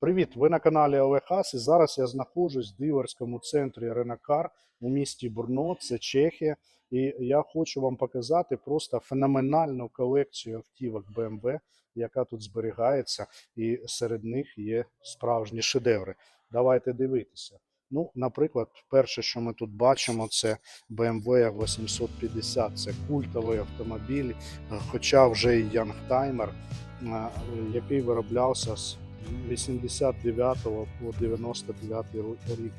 Привіт! Ви на каналі Олег Хас і зараз я знаходжусь в дилерському центрі Ренакар у місті Бурно, це Чехія. І я хочу вам показати просто феноменальну колекцію автівок BMW, яка тут зберігається, і серед них є справжні шедеври. Давайте дивитися. Ну, наприклад, перше, що ми тут бачимо, це BMW 850. Це культовий автомобіль, хоча вже і янгтаймер, який вироблявся з 89 по 99 рік.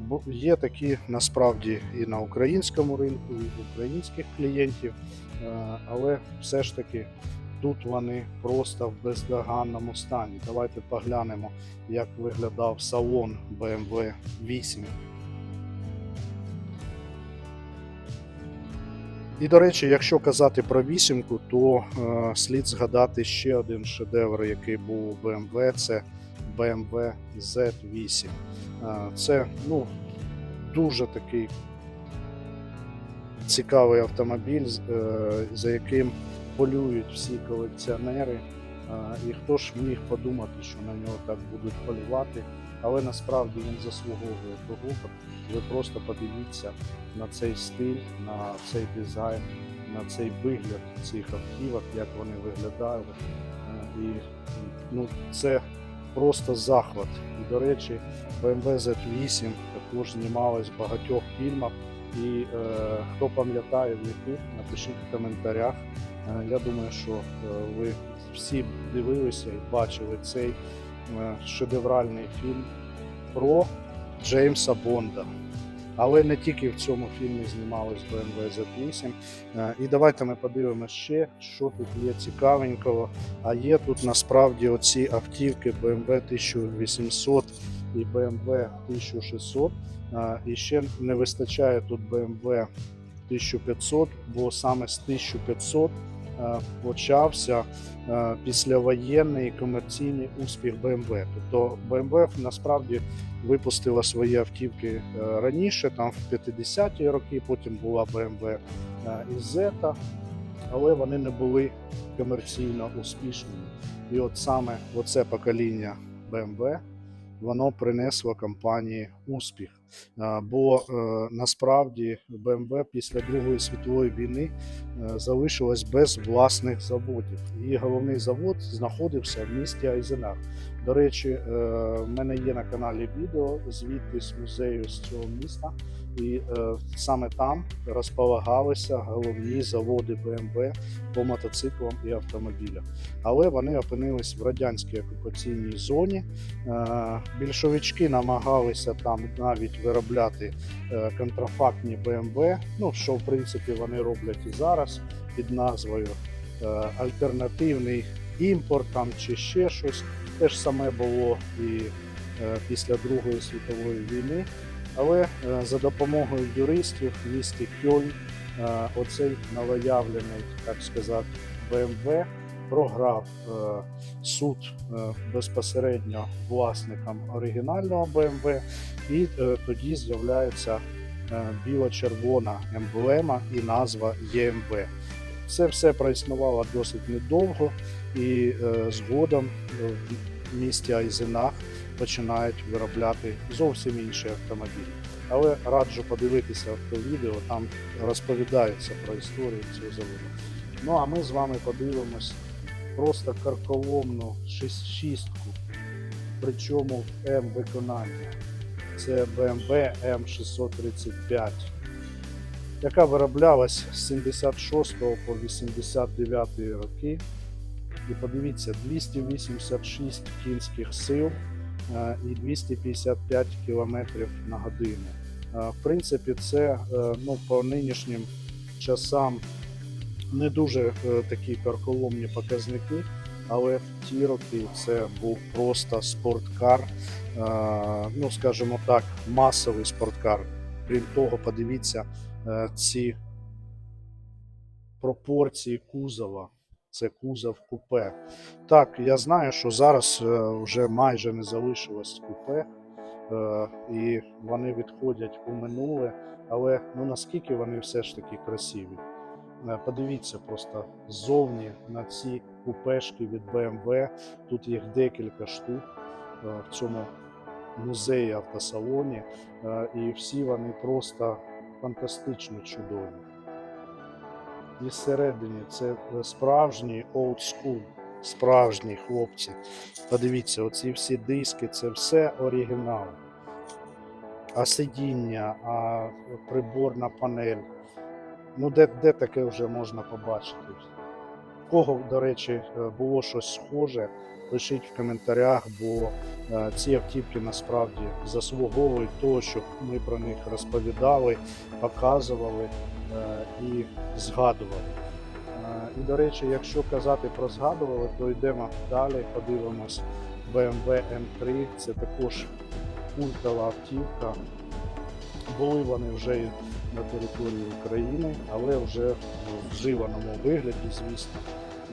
Бо Є такі насправді і на українському ринку, і в українських клієнтів, але все ж таки тут вони просто в бездоганному стані. Давайте поглянемо, як виглядав салон BMW 8. І до речі, якщо казати про вісімку, то е, слід згадати ще один шедевр, який був у BMW, це BMW Z8. Е, це ну, дуже такий цікавий автомобіль, е, за яким полюють всі колекціонери. Е, і хто ж міг подумати, що на нього так будуть полювати, але насправді він заслуговує того. Ви просто подивіться на цей стиль, на цей дизайн, на цей вигляд цих автівок, як вони виглядають. Е, І ну, це просто захват. І, до речі, BMW Z8 також знімалась в багатьох фільмах. І е, хто пам'ятає, в яких, напишіть в коментарях. Е, я думаю, що е, ви всі дивилися і бачили цей шедевральний фільм про Джеймса Бонда. Але не тільки в цьому фільмі знімалось BMW Z8. Е, І давайте ми подивимося ще, що тут є цікавенького. А є тут насправді оці автівки BMW 1800 і BMW 1600. Е, І ще не вистачає тут BMW 1500, бо саме з 1500 е, почався е, післявоєнний комерційний успіх BMW. Тобто BMW насправді випустила свої автівки е, раніше, там в 50-ті роки, потім була BMW е, Zeta, але вони не були комерційно успішними. І от саме оце покоління BMW воно принесло компанії успіх. Е, Бо е, насправді БМВ після Другої світової війни залишилось залишилась без власних заводів. Її головний завод знаходився в місті Айзенах. До речі, е, в мене є на каналі відео звідти з музею з цього міста, і е, саме там розполагалися головні заводи BMW по мотоциклам і автомобілям. Але вони опинились в радянській окупаційній зоні. Е, Більшовички намагалися там навіть виробляти е, контрафактні BMW, ну що в принципі вони роблять і зараз під назвою е, альтернативний імпорт там чи ще щось. Те ж саме було і е, після Другої світової війни. Але е, за допомогою юристів в місті Кьольн е, оцей новоявлений, так сказати, БМВ програв е, суд безпосередньо власникам оригінального БМВ, і тоді з'являється біло-червона емблема і назва ЄМВ. Це все проіснувало досить недовго, і згодом в місті Айзенах починають виробляти зовсім інші автомобілі. Але раджу подивитися то відео, там розповідається про історію цього заводу. Ну а ми з вами подивимось просто карколомну шістку, причому в М виконання. Це BMW M635, яка вироблялась з 76 по 89 роки. І подивіться, 286 кінських сил і 255 км на годину. Е, В принципі, це е, ну, по нинішнім часам не дуже е, такі карколомні показники, але в ті роки це був просто спорткар, е, ну скажімо так, масовий спорткар. Крім того, подивіться е, ці пропорції кузова. Це кузов купе. Так, я знаю, що зараз е, вже майже не залишилось купе, е, і вони відходять у минуле, але ну наскільки вони все ж таки красиві. Е, Подивіться просто ззовні на ці купешки від BMW. Тут їх декілька штук. в цьому музеї автосалоні, і всі вони просто фантастично чудові. І всередині це справжній old school, справжні хлопці. Подивіться, оці всі диски, це все оригінал. А сидіння, а приборна панель. Ну, де, де таке вже можна побачити? Кого, до речі, е, було щось схоже, пишіть в коментарях, бо е, ці автівки насправді заслуговують того, щоб ми про них розповідали, показували е, і згадували. І, до речі, якщо казати про згадували, то йдемо далі, подивимось. BMW M3 це також культова автівка. Були вони вже на території України, але вже в вживаному вигляді, звісно,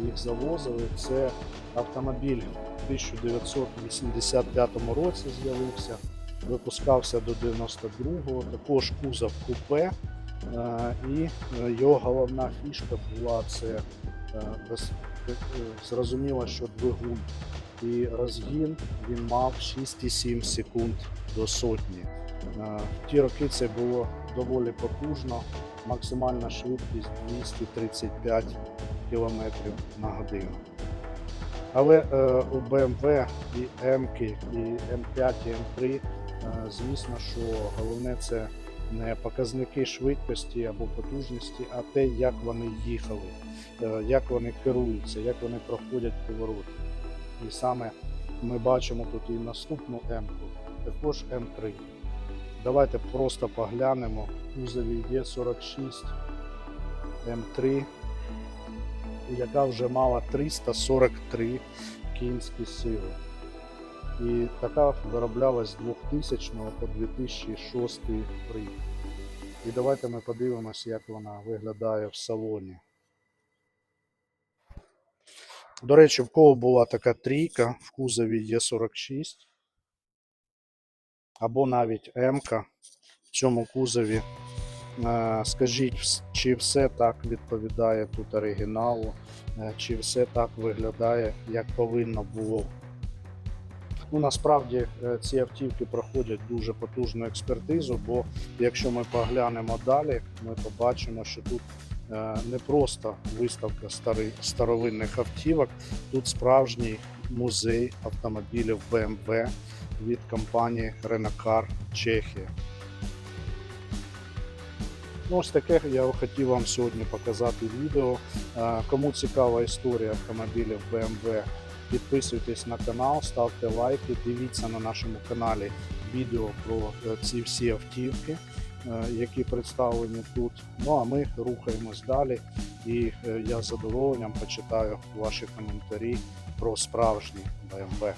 їх завозили. Це автомобіль у 1985 році з'явився, випускався до 92-го, також кузов купе. Е, І його головна фішка була це е, е, зрозуміло, що двигун і розгін він мав 6,7 секунд до сотні. Е, В ті роки це було доволі потужно, максимальна швидкість 235 км на годину. Але е, у BMW і M, і M5, і M3, е, звісно, що головне це не показники швидкості або потужності, а те, як вони їхали, е, як вони керуються, як вони проходять повороти. І саме ми бачимо тут і наступну М, також М3. Давайте просто поглянемо. Кузові є 46 М3, яка вже мала 343 кінські сили. І така вироблялась з 2000 по 2006 рік. І давайте ми подивимося, як вона виглядає в салоні. До речі, в кого була така трійка в кузові Є46, або навіть м в цьому кузові. Е, Скажіть, чи все так відповідає тут оригіналу, е, чи все так виглядає, як повинно було. Ну, насправді е, ці автівки проходять дуже потужну експертизу, бо якщо ми поглянемо далі, ми побачимо, що тут не просто виставка стари, старовинних автівок, тут справжній музей автомобілів BMW від компанії Renacar Чехія. Ну, ось таке я хотів вам сьогодні показати відео. Е, Кому цікава історія автомобілів BMW, підписуйтесь на канал, ставте лайки, дивіться на нашому каналі відео про е, ці всі автівки, е, які представлені тут. Ну а ми рухаємось далі. І е, я з задоволенням почитаю ваші коментарі про справжні BMW.